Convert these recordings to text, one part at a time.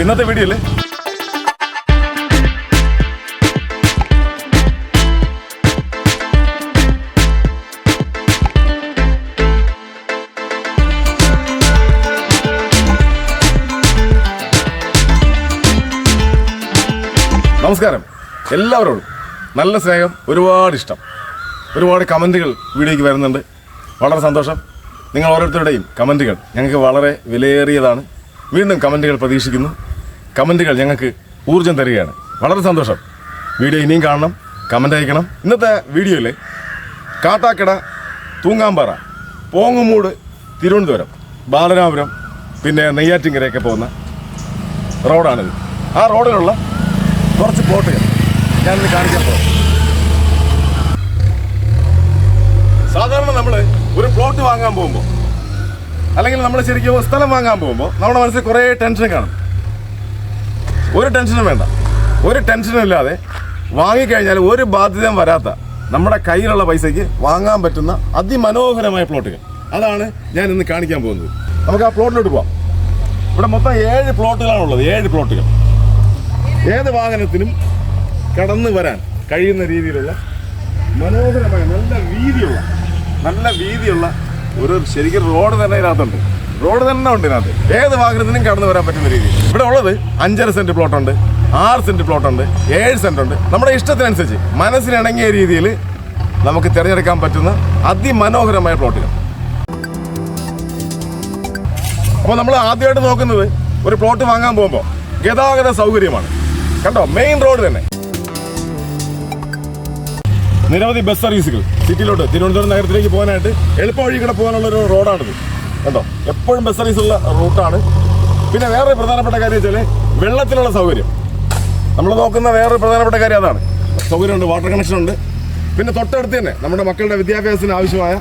അപ്പൊ വീഡിയോ അല്ലേ നമസ്കാരം. എല്ലാവരോടും നല്ല സ്നേഹം ഒരുപാട് ഇഷ്ടം. ഒരുപാട് കമന്റുകൾ വീഡിയോയ്ക്ക് വരുന്നുണ്ട്. വളരെ സന്തോഷം. നിങ്ങൾ ഓരോരുത്തരുടെയും കമന്റുകൾ ഞങ്ങൾക്ക് വളരെ വിലയേറിയതാണ്. വീണ്ടും കമന്റുകൾ പ്രതീക്ഷിക്കുന്നു. കമന്റുകൾ ഞങ്ങൾക്ക് ഊർജം തരികയാണ്. വളരെ സന്തോഷം. വീഡിയോ ഇനിയും കാണണം കമന്റ് അയക്കണം. ഇന്നത്തെ വീഡിയോയിൽ കാട്ടാക്കട തൂങ്ങാമ്പാറ പോങ്ങുമൂട് തിരുവനന്തപുരം ബാലരാപുരം പിന്നെ നെയ്യാറ്റിങ്കരയൊക്കെ പോകുന്ന റോഡാണിത്. ആ റോഡിലുള്ള കുറച്ച് പ്ലോട്ടുകൾ ഞാനിത് കാണിക്കാൻ പോകും സാധാരണ നമ്മൾ ഒരു പ്ലോട്ട് വാങ്ങാൻ പോകുമ്പോൾ അല്ലെങ്കിൽ നമ്മൾ ശരിക്കും സ്ഥലം വാങ്ങാൻ പോകുമ്പോൾ നമ്മുടെ മനസ്സിൽ കുറേ ടെൻഷൻ കാണും. ഒരു ടെൻഷനും വേണ്ട. ഒരു ടെൻഷനും ഇല്ലാതെ വാങ്ങിക്കഴിഞ്ഞാൽ ഒരു ബാധ്യതയും വരാത്ത നമ്മുടെ കയ്യിലുള്ള പൈസയ്ക്ക് വാങ്ങാൻ പറ്റുന്ന അതിമനോഹരമായ പ്ലോട്ടുകൾ. അതാണ് ഞാൻ ഇന്ന് കാണിക്കാൻ പോകുന്നത്. നമുക്ക് ആ പ്ലോട്ടിലോട്ട് പോവാം. ഇവിടെ മൊത്തം ഏഴ് പ്ലോട്ടുകളാണുള്ളത്. ഏഴ് പ്ലോട്ടുകൾ. ഏത് വാഹനത്തിനും കടന്നു വരാൻ കഴിയുന്ന രീതിയിലുള്ള മനോഹരമായ നല്ല വീതിയുള്ള നല്ല വീതിയുള്ള ഒരു ശരിക്കും റോഡ് തന്നെ ഇതിനകത്തുണ്ട്. റോഡ് തന്നെ ഉണ്ട് ഇതിനകത്ത്. ഏത് വാഹനത്തിനും കടന്നു വരാൻ പറ്റുന്ന രീതി. ഇവിടെ ഉള്ളത് അഞ്ചര സെന്റ് പ്ലോട്ട് ഉണ്ട് ആറ് സെന്റ് പ്ലോട്ട് ഉണ്ട് ഏഴ് സെന്റ് ഉണ്ട്. നമ്മുടെ ഇഷ്ടത്തിനനുസരിച്ച് മനസ്സിനിണങ്ങിയ രീതിയിൽ നമുക്ക് തിരഞ്ഞെടുക്കാൻ പറ്റുന്ന അതിമനോഹരമായ പ്ലോട്ടുകൾ അപ്പോൾ നമ്മൾ ആദ്യമായിട്ട് നോക്കുന്നത് ഒരു പ്ലോട്ട് വാങ്ങാൻ പോകുമ്പോൾ ഗതാഗത സൗകര്യമാണ്. കണ്ടോ? മെയിൻ റോഡ് തന്നെ. നിരവധി ബസ് സർവീസുകൾ സിറ്റിയിലോട്ട് തിരുവനന്തപുരം നഗരത്തിലേക്ക് പോകാനായിട്ട് എളുപ്പ വഴി കൂടെ പോകാനുള്ള ഒരു റോഡാണിത് കണ്ടോ? എപ്പോഴും ബസ് സർവീസ് ഉള്ള റൂട്ടാണ് പിന്നെ വേറെ പ്രധാനപ്പെട്ട കാര്യം വെച്ചാൽ വെള്ളത്തിലുള്ള സൗകര്യം. നമ്മൾ നോക്കുന്ന വേറൊരു പ്രധാനപ്പെട്ട കാര്യം അതാണ്. സൗകര്യമുണ്ട് വാട്ടർ കണക്ഷൻ ഉണ്ട്. പിന്നെ തൊട്ടടുത്ത് തന്നെ നമ്മുടെ മക്കളുടെ വിദ്യാഭ്യാസത്തിന് ആവശ്യമായ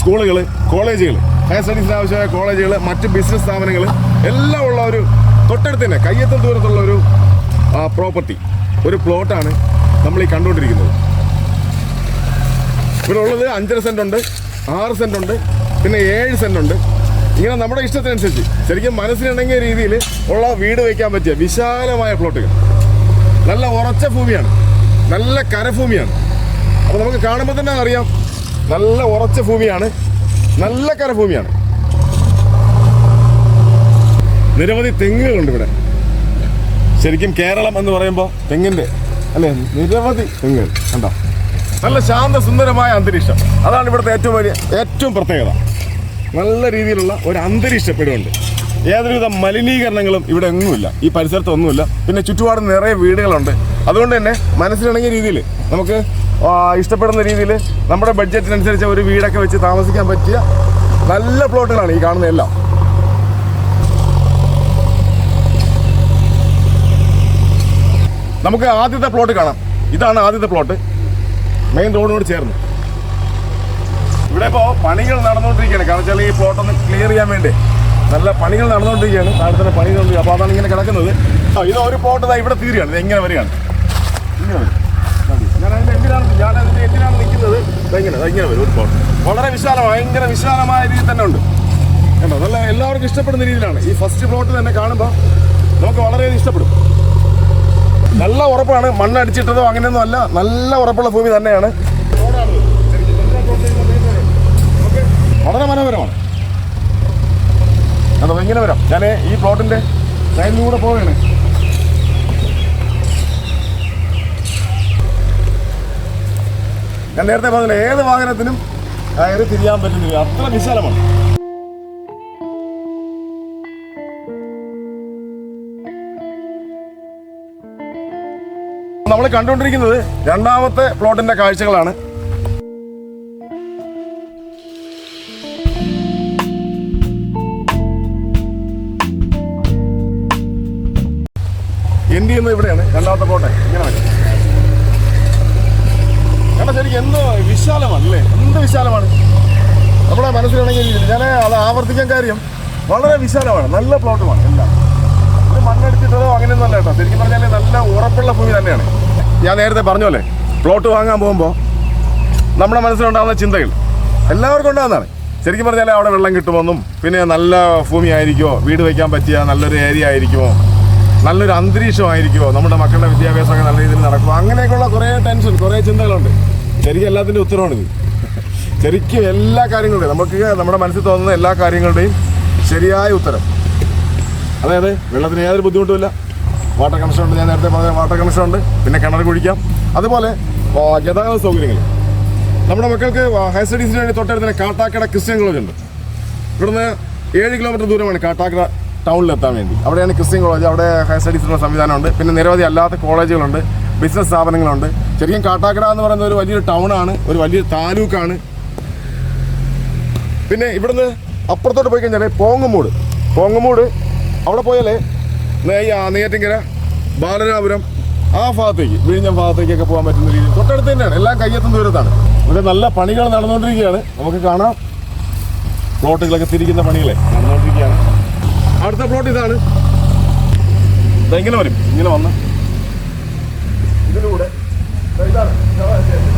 സ്കൂളുകൾ കോളേജുകൾ ഹയർ സ്റ്റഡീസിന് ആവശ്യമായ കോളേജുകൾ മറ്റ് ബിസിനസ് സ്ഥാപനങ്ങൾ എല്ലാം ഉള്ള ഒരു തൊട്ടടുത്ത് തന്നെ കയ്യെത്തും ദൂരത്തുള്ള ഒരു പ്രോപ്പർട്ടി ഒരു പ്ലോട്ടാണ് നമ്മൾ ഈ കണ്ടുകൊണ്ടിരിക്കുന്നത്. ഇവിടെ ഉള്ളത് അഞ്ചര സെന്റ് ഉണ്ട് ആറ് സെന്റ് ഉണ്ട് പിന്നെ ഏഴ് സെന്റ് ഉണ്ട്. ഇങ്ങനെ നമ്മുടെ ഇഷ്ടത്തിനനുസരിച്ച് ശരിക്കും മനസ്സിനിണങ്ങിയ രീതിയിൽ ഉള്ള വീട് വയ്ക്കാൻ പറ്റിയ വിശാലമായ പ്ലോട്ടുകൾ. നല്ല ഉറച്ച ഭൂമിയാണ്. നല്ല കരഭൂമിയാണ്. അപ്പോൾ നമുക്ക് കാണുമ്പോൾ തന്നെ അറിയാം നല്ല ഉറച്ച ഭൂമിയാണ് നല്ല കരഭൂമിയാണ്. നിരവധി തെങ്ങുകളുണ്ട് ഇവിടെ. ശരിക്കും കേരളം എന്ന് പറയുമ്പോൾ തെങ്ങിന്റെ അല്ലേ? നിരവധി തെങ്ങുകൾ. കണ്ടോ? നല്ല ശാന്ത സുന്ദരമായ അന്തരീക്ഷം. അതാണ് ഇവിടുത്തെ ഏറ്റവും വലിയ ഏറ്റവും പ്രത്യേകത. നല്ല രീതിയിലുള്ള ഒരു അന്തരീക്ഷം ഇവിടെയുണ്ട് യാതൊരുവിധ മലിനീകരണങ്ങളും ഇവിടെ ഒന്നുമില്ല. ഈ പരിസരത്തൊന്നുമില്ല പിന്നെ ചുറ്റുപാട് നിറയെ വീടുകളുണ്ട്. അതുകൊണ്ട് തന്നെ മനസ്സിലിണങ്ങിയ രീതിയിൽ നമുക്ക് ഇഷ്ടപ്പെടുന്ന രീതിയിൽ നമ്മുടെ ബഡ്ജറ്റിനനുസരിച്ച് ഒരു വീടൊക്കെ വെച്ച് താമസിക്കാൻ പറ്റിയ നല്ല പ്ലോട്ടുകളാണ് ഈ കാണുന്ന എല്ലാം. നമുക്ക് ആദ്യത്തെ പ്ലോട്ട് കാണാം. ഇതാണ് ആദ്യത്തെ പ്ലോട്ട്. മെയിൻ റോഡിനോട് ചേർന്ന്. ഇവിടെ ഇപ്പോൾ പണികൾ നടന്നുകൊണ്ടിരിക്കുകയാണ്. കാരണം വെച്ചാൽ ഈ പ്ലോട്ടൊന്ന് ക്ലിയർ ചെയ്യാൻ വേണ്ടി. നല്ല പണികൾ നടന്നുകൊണ്ടിരിക്കുകയാണ്. താഴെ തന്നെ പണികൾ അപ്പോൾ അതാണ് ഇങ്ങനെ കിടക്കുന്നത്. ആ ഇത് ഒരു പ്ലോട്ട് ഇതാ ഇവിടെ തീരുകയാണ്. ഇത് എങ്ങനെ വരികയാണ്? ഇങ്ങനെ വരും. ഞാൻ എന്തിനാണ് ഞാൻ അതിന്റെ എന്തിനാണ് നിൽക്കുന്നത്? ഇതെങ്ങനെ ഇങ്ങനെ വരും ഒരു പ്ലോട്ട് വളരെ വിശാല ഭയങ്കര വിശാലമായ രീതിയിൽ തന്നെ ഉണ്ട്. കണ്ടോ? നല്ല എല്ലാവർക്കും ഇഷ്ടപ്പെടുന്ന രീതിയിലാണ്. ഈ ഫസ്റ്റ് പ്ലോട്ട് തന്നെ കാണുമ്പോൾ നമുക്ക് വളരെയധികം ഇഷ്ടപ്പെടും. നല്ല ഉറപ്പാണ്. മണ്ണടിച്ചിട്ടതോ അങ്ങനെയൊന്നും അല്ല. നല്ല ഉറപ്പുള്ള ഭൂമി തന്നെയാണ്. വളരെ മനോഹരമാണ്. അതോ ഇങ്ങനെ വരാം. ഞാൻ ഈ പ്ലോട്ടിന്റെ സൈഡിലൂടെ പോവുകയാണ്. ഞാൻ നേരത്തെ പറഞ്ഞില്ല ഏത് വാഹനത്തിനും കയറി തിരിയാൻ പറ്റുന്നില്ല. അത്ര വിശാലമാണ്. നമ്മൾ കണ്ടുകൊണ്ടിരിക്കുന്നത് രണ്ടാമത്തെ പ്ലോട്ടിന്റെ കാഴ്ചകളാണ്. ശരിക്കും എന്ത് വിശാലമാണ് അല്ലേ എന്ത് വിശാലമാണ്? നമ്മുടെ മനസ്സിലാണെങ്കിൽ ഞാൻ അത് ആവർത്തിക്കാൻ കാര്യം വളരെ വിശാലമാണ്. നല്ല പ്ലോട്ടുമാണ് എല്ലാം. ഇത് മണ്ണടിച്ചിട്ടതോ അങ്ങനെയൊന്നും അല്ല കേട്ടോ. ശരിക്കും പറഞ്ഞാൽ നല്ല ഉറപ്പുള്ള ഭൂമി തന്നെയാണ്. ഞാൻ നേരത്തെ പറഞ്ഞോല്ലേ പ്ലോട്ട് വാങ്ങാൻ പോകുമ്പോൾ നമ്മുടെ മനസ്സിലുണ്ടാകുന്ന ചിന്തകൾ എല്ലാവർക്കും ഉണ്ടാകുന്നതാണ്. ശരിക്കും പറഞ്ഞാൽ അവിടെ വെള്ളം കിട്ടുമെന്നും പിന്നെ നല്ല ഭൂമി ആയിരിക്കുമോ വീട് വയ്ക്കാൻ പറ്റിയ നല്ലൊരു ഏരിയ ആയിരിക്കുമോ? നല്ലൊരു അന്തരീക്ഷമായിരിക്കുമോ? നമ്മുടെ മക്കളുടെ വിദ്യാഭ്യാസമൊക്കെ നല്ല രീതിയിൽ നടക്കുമോ? അങ്ങനെയൊക്കെയുള്ള കുറേ ടെൻഷൻ കുറേ ചിന്തകളുണ്ട്. ശരിക്കും എല്ലാത്തിന്റെ ഉത്തരവാണിത് ശരിക്കും എല്ലാ കാര്യങ്ങളുടെയും നമുക്ക് നമ്മുടെ മനസ്സിൽ തോന്നുന്ന എല്ലാ കാര്യങ്ങളുടെയും ശരിയായ ഉത്തരം. അതായത് വെള്ളത്തിന് യാതൊരു ബുദ്ധിമുട്ടുമില്ല വാട്ടർ കണക്ഷൻ ഉണ്ട് ഞാൻ നേരത്തെ പറഞ്ഞ വാട്ടർ കണക്ഷൻ ഉണ്ട് പിന്നെ കിണർ കുഴിക്കാം. അതുപോലെ ഗതാഗത സൗകര്യങ്ങൾ. നമ്മുടെ മക്കൾക്ക് ഹയർ സ്റ്റഡീസിന് വേണ്ടി തൊട്ടടുത്ത് കാട്ടാക്കട ക്രിസ്ത്യൻ കോളേജ് ഉണ്ട്. ഇവിടുന്ന് ഏഴ് കിലോമീറ്റർ ദൂരമാണ് കാട്ടാക്കട ടൗണിലെത്താൻ വേണ്ടി. അവിടെയാണ് ക്രിസ്ത്യൻ കോളേജ് അവിടെ ഹയർ സ്റ്റഡീസിനുള്ള സംവിധാനമുണ്ട് പിന്നെ നിരവധി അല്ലാത്ത കോളേജുകളുണ്ട് ബിസിനസ് സ്ഥാപനങ്ങളുണ്ട്. ശരിക്കും കാട്ടാക്കട എന്ന് പറയുന്ന ഒരു വലിയൊരു ടൗണാണ് ഒരു വലിയൊരു താലൂക്കാണ്. പിന്നെ ഇവിടുന്ന് അപ്പുറത്തോട്ട് പോയി കഴിഞ്ഞാൽ പോങ്ങമൂട്. പോങ്ങമൂട് അവിടെ പോയാലേ നെയ്യ നെയ്യാറ്റിങ്കര ബാലരാപുരം ആ ഭാഗത്തേക്ക് വിഴിഞ്ഞം ഭാഗത്തേക്കൊക്കെ പോകാൻ പറ്റുന്ന രീതിയിൽ തൊട്ടടുത്ത് തന്നെയാണ്. എല്ലാം കയ്യെത്തും ദൂരത്താണ്. ഇവിടെ നല്ല പണികൾ നടന്നുകൊണ്ടിരിക്കുകയാണ്. നമുക്ക് കാണാം. പ്ലോട്ടുകളൊക്കെ തിരിക്കുന്ന പണികളെ നടന്നുകൊണ്ടിരിക്കുകയാണ്. അടുത്ത പ്ലോട്ട് ഇതാണ്. ഇതെങ്ങനെ വരും. ഇങ്ങനെ വന്ന് ഇതിലൂടെ ദാ ഇതാണ്. ഇതാ ശരി.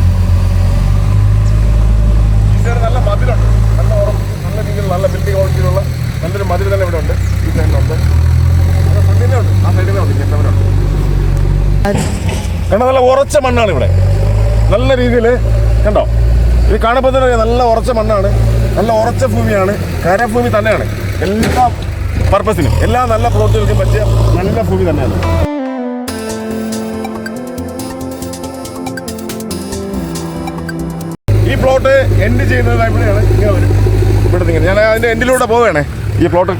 ഈ സൈഡ് നല്ല മതിലുണ്ട്. നല്ല ഉറപ്പ് നല്ല രീതിയിൽ നല്ല ബിൽഡിംഗ് ക്വാളിറ്റിയിലുള്ള നല്ലൊരു മതിൽ തന്നെ ഇവിടെ ഉണ്ട്. ഈ സൈഡിലുണ്ട് അത് ഫ്രണ്ടിലും ഉണ്ട് ആ സൈഡിനെ ഉണ്ട് ഇങ്ങനത്തെ കണ്ട? നല്ല ഉറച്ച മണ്ണാണ് ഇവിടെ. നല്ല രീതിയിൽ കണ്ടോ? ഇത് കാണുമ്പോൾ തന്നെ നല്ല ഉറച്ച മണ്ണാണ്. നല്ല ഉറച്ച ഭൂമിയാണ്. കരഭൂമി തന്നെയാണ്. എല്ലാ പർപ്പസിനും എല്ലാ നല്ല പ്ലോട്ടുകൾക്കും പറ്റിയ നല്ല ഭൂമി തന്നെയാണ്. പ്ലോട്ട് എൻഡ് ചെയ്യുന്നത് ഇവിടെയാണ്. ഇങ്ങനെ വരും. ഇവിടെ ഇങ്ങനെ. ഞാൻ അതിന്റെ എൻഡിലൂടെ പോവുകയാണേ. ഈ പ്ലോട്ട്.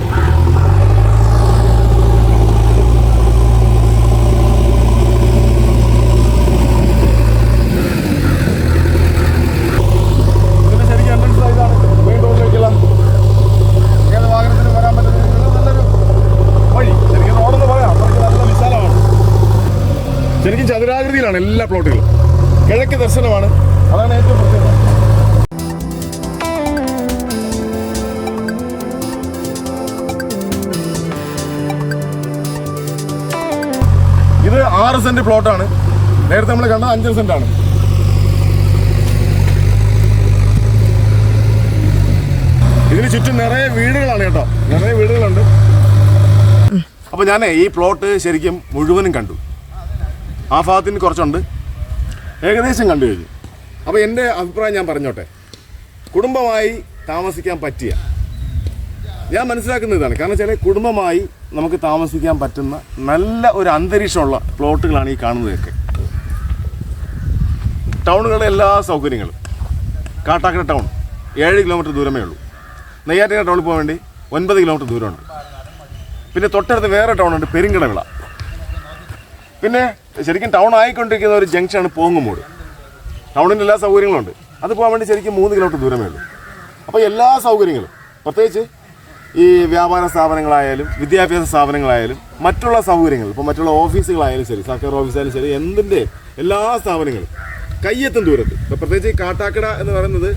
ചതുരാകൃതിയിലാണ് എല്ലാ പ്ലോട്ടുകളും കിഴക്ക് ദർശനമാണ്. അതാണ് ഏറ്റവും പ്രത്യേകത ആറ് സെന്റ് പ്ലോട്ടാണ്. നേരത്തെ നമ്മൾ കണ്ടത് അഞ്ചര സെന്റ് ആണ് ഇതിന് ചുറ്റും നിറയെ വീടുകളാണ് കേട്ടോ. നിറയെ വീടുകളുണ്ട്. അപ്പൊ ഞാൻ ഈ പ്ലോട്ട് ശരിക്കും മുഴുവനും കണ്ടു. ആ ഭാഗത്തിന് കുറച്ചുണ്ട്. ഏകദേശം കണ്ടു കഴിഞ്ഞു. അപ്പോൾ എന്റെ അഭിപ്രായം ഞാൻ പറഞ്ഞോട്ടെ. കുടുംബമായി താമസിക്കാൻ പറ്റിയ ഞാൻ മനസ്സിലാക്കുന്ന ഇതാണ്. കാരണം വെച്ചാൽ കുടുംബമായി നമുക്ക് താമസിക്കാൻ പറ്റുന്ന നല്ല ഒരു അന്തരീക്ഷമുള്ള പ്ലോട്ടുകളാണ് ഈ കാണുന്നതൊക്കെ. ടൗണുകളുടെ എല്ലാ സൗകര്യങ്ങളും. കാട്ടാക്കട ടൗൺ ഏഴ് കിലോമീറ്റർ ദൂരമേ ഉള്ളൂ. നെയ്യാറ്റിന ടൗണിൽ പോകാൻ വേണ്ടി ഒൻപത് കിലോമീറ്റർ ദൂരമുണ്ട് പിന്നെ തൊട്ടടുത്ത് വേറെ ടൗണുണ്ട് പെരിങ്കടവിള. പിന്നെ ശരിക്കും ടൗൺ ആയിക്കൊണ്ടിരിക്കുന്ന ഒരു ജംഗ്ഷനാണ് പോങ്ങുമൂട്. ടൗണിന്റെ എല്ലാ സൗകര്യങ്ങളും ഉണ്ട് അത് പോകാൻ വേണ്ടി ശരിക്കും മൂന്ന് കിലോമീറ്റർ ദൂരമേ ഉള്ളൂ. അപ്പോൾ എല്ലാ സൗകര്യങ്ങളും പ്രത്യേകിച്ച് ഈ വ്യാപാര സ്ഥാപനങ്ങളായാലും വിദ്യാഭ്യാസ സ്ഥാപനങ്ങളായാലും മറ്റുള്ള സൗകര്യങ്ങൾ ഇപ്പോൾ മറ്റുള്ള ഓഫീസുകളായാലും ശരി സർക്കാർ ഓഫീസായാലും ശരി എന്തിന്റെ എല്ലാ സ്ഥാപനങ്ങളും കയ്യെത്തും ദൂരത്ത്. ഇപ്പോൾ പ്രത്യേകിച്ച് ഈ കാട്ടാക്കട എന്ന് പറയുന്നത്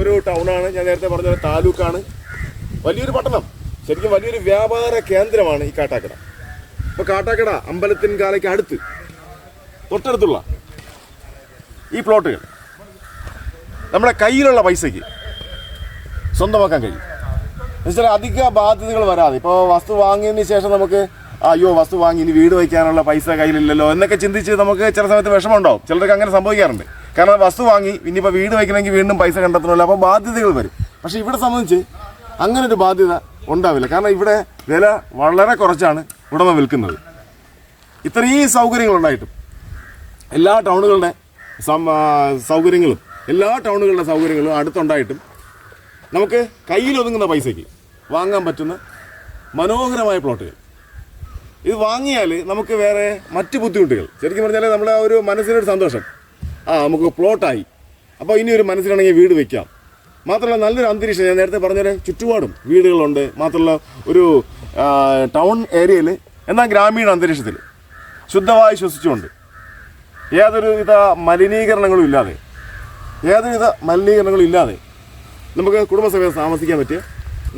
ഒരു ടൗണാണ്. ഞാൻ നേരത്തെ പറഞ്ഞ ഒരു താലൂക്കാണ്. വലിയൊരു പട്ടണം. ശരിക്കും വലിയൊരു വ്യാപാര കേന്ദ്രമാണ് ഈ കാട്ടാക്കട. ഇപ്പോൾ കാട്ടാക്കട അമ്പലത്തിൻ കാലയ്ക്ക് അടുത്ത് തൊട്ടടുത്തുള്ള ഈ പ്ലോട്ടുകൾ. നമ്മുടെ കയ്യിലുള്ള പൈസയ്ക്ക് സ്വന്തമാക്കാൻ കഴിയും. എന്നുവെച്ചാൽ അധിക ബാധ്യതകൾ വരാതെ. ഇപ്പോൾ വസ്തു വാങ്ങിയതിന് ശേഷം നമുക്ക് അയ്യോ വസ്തു വാങ്ങി ഇനി വീട് വയ്ക്കാനുള്ള പൈസ കയ്യിലില്ലല്ലോ എന്നൊക്കെ ചിന്തിച്ച് നമുക്ക് ചില സമയത്ത് വിഷമമുണ്ടോ ഉണ്ടാവും ചിലർക്ക് അങ്ങനെ സംഭവിക്കാറുണ്ട്. കാരണം വസ്തു വാങ്ങി ഇനിയിപ്പോൾ വീട് വയ്ക്കണമെങ്കിൽ വീണ്ടും പൈസ കണ്ടെത്തണമല്ലോ. അപ്പോൾ ബാധ്യതകൾ വരും. പക്ഷേ ഇവിടെ സംബന്ധിച്ച് അങ്ങനെ ഒരു ബാധ്യത ഉണ്ടാവില്ല. കാരണം ഇവിടെ വില വളരെ കുറച്ചാണ് ഉടമ വിൽക്കുന്നത്. ഇത്രയും സൗകര്യങ്ങളുണ്ടായിട്ടും എല്ലാ ടൗണുകളുടെ സൗകര്യങ്ങളും എല്ലാ ടൗണുകളുടെ സൗകര്യങ്ങളും അടുത്തുണ്ടായിട്ടും നമുക്ക് കയ്യിലൊതുങ്ങുന്ന പൈസയ്ക്ക് വാങ്ങാൻ പറ്റുന്ന മനോഹരമായ പ്ലോട്ടുകൾ ഇത് വാങ്ങിയാൽ നമുക്ക് വേറെ മറ്റ് ബുദ്ധിമുട്ടുകൾ. ശരിക്കും പറഞ്ഞാൽ നമ്മുടെ ഒരു മനസ്സിനൊരു സന്തോഷം. ആ നമുക്ക് പ്ലോട്ടായി അപ്പോൾ ഇനി ഒരു മനസ്സിലാണെങ്കിൽ വീട് വെക്കാം. മാത്രമല്ല നല്ലൊരു അന്തരീക്ഷം. ഞാൻ നേരത്തെ പറഞ്ഞ ചുറ്റുപാടും വീടുകളുണ്ട്. മാത്രമല്ല ഒരു ടൗൺ ഏരിയയിൽ എന്നാൽ ഗ്രാമീണ അന്തരീക്ഷത്തിൽ ശുദ്ധമായി ശ്വസിച്ചുകൊണ്ട് യാതൊരുവിധ മലിനീകരണങ്ങളും ഇല്ലാതെ യാതൊരുവിധ മലിനീകരണങ്ങളും ഇല്ലാതെ നമുക്ക് കുടുംബസമേതം താമസിക്കാൻ പറ്റിയ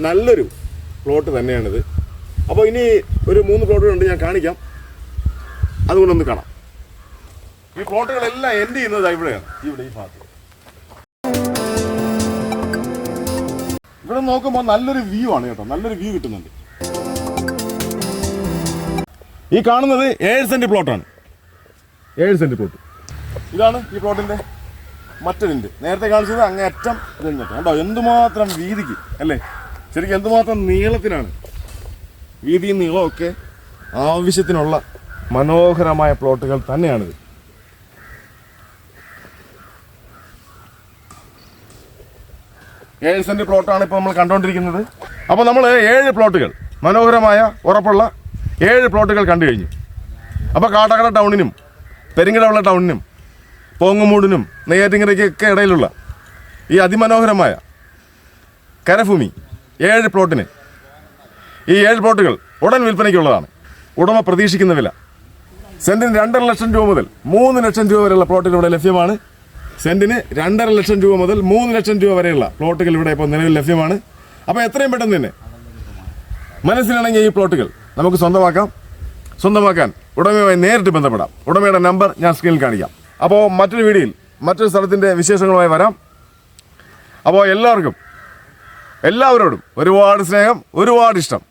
നല്ലൊരു പ്ലോട്ട് തന്നെയാണിത്. അപ്പോൾ ഇനി ഒരു മൂന്ന് പ്ലോട്ടുകളുണ്ട് ഞാൻ കാണിക്കാം. അതുകൊണ്ടൊന്ന് കാണാം. ഈ പ്ലോട്ടുകളെല്ലാം എൻഡ് ചെയ്യുന്നത് ഇവിടെയാണ്. ഇവിടെ ഈ ഭാഗത്ത്. ഇവിടെ നോക്കുമ്പോൾ നല്ലൊരു വ്യൂ ആണ് കേട്ടോ. നല്ലൊരു വ്യൂ കിട്ടുന്നുണ്ട്. ഈ കാണുന്നത് ഏഴ് സെന്റ് പ്ലോട്ടാണ്. ഏഴ് സെന്റ് പ്ലോട്ട്. ഇതാണ് ഈ പ്ലോട്ടിന്റെ മറ്റൊരിന്റ് നേരത്തെ കാണിച്ചത് അങ്ങേ അറ്റം ഇത് ഇങ്ങോട്ട് കണ്ടോ? എന്തുമാത്രം വീതിക്ക് അല്ലേ? ശരിക്കും എന്തുമാത്രം നീളത്തിനാണ് വീതിയും നീളമൊക്കെ ആവശ്യത്തിനുള്ള മനോഹരമായ പ്ലോട്ടുകൾ തന്നെയാണിത്. ഏഴ് സെന്റ് പ്ലോട്ടാണ് ഇപ്പോൾ നമ്മൾ കണ്ടുകൊണ്ടിരിക്കുന്നത് അപ്പോൾ നമ്മൾ ഏഴ് പ്ലോട്ടുകൾ മനോഹരമായ ഉറപ്പുള്ള ഏഴ് പ്ലോട്ടുകൾ കണ്ടു കഴിഞ്ഞു. അപ്പോൾ കാട്ടാക്കട ടൗണിനും പെരിങ്ങടവിള ടൗണിനും പോങ്ങുമൂടിനും നെയ്യാറ്റിങ്ങരയ്ക്കൊക്കെ ഇടയിലുള്ള ഈ അതിമനോഹരമായ കരഭൂമി ഏഴ് പ്ലോട്ടിന് ഈ ഏഴ് പ്ലോട്ടുകൾ ഉടൻ വിൽപ്പനയ്ക്കുള്ളതാണ്. ഉടമ പ്രതീക്ഷിക്കുന്ന വില. സെന്റിന് രണ്ടര ലക്ഷം രൂപ മുതൽ മൂന്ന് ലക്ഷം രൂപ വരെയുള്ള പ്ലോട്ടുകൾ ഇവിടെ ലഭ്യമാണ്. സെന്റിന് രണ്ടര ലക്ഷം രൂപ മുതൽ മൂന്ന് ലക്ഷം രൂപ വരെയുള്ള പ്ലോട്ടുകൾ ഇവിടെ ഇപ്പോൾ നിലവിൽ ലഭ്യമാണ്. അപ്പോൾ എത്രയും പെട്ടെന്ന് തന്നെ മനസ്സിലിണങ്ങിയ ഈ പ്ലോട്ടുകൾ നമുക്ക് സ്വന്തമാക്കാം. സ്വന്തമാക്കാൻ ഉടമയുമായി നേരിട്ട് ബന്ധപ്പെടാം. ഉടമയുടെ നമ്പർ ഞാൻ സ്ക്രീനിൽ കാണിക്കാം. അപ്പോൾ മറ്റൊരു വീഡിയോയിൽ മറ്റൊരു സ്ഥലത്തിന്റെ വിശേഷങ്ങളുമായി വരാം. അപ്പോൾ എല്ലാവർക്കും എല്ലാവരോടും ഒരുപാട് സ്നേഹം ഒരുപാട് ഇഷ്ടം.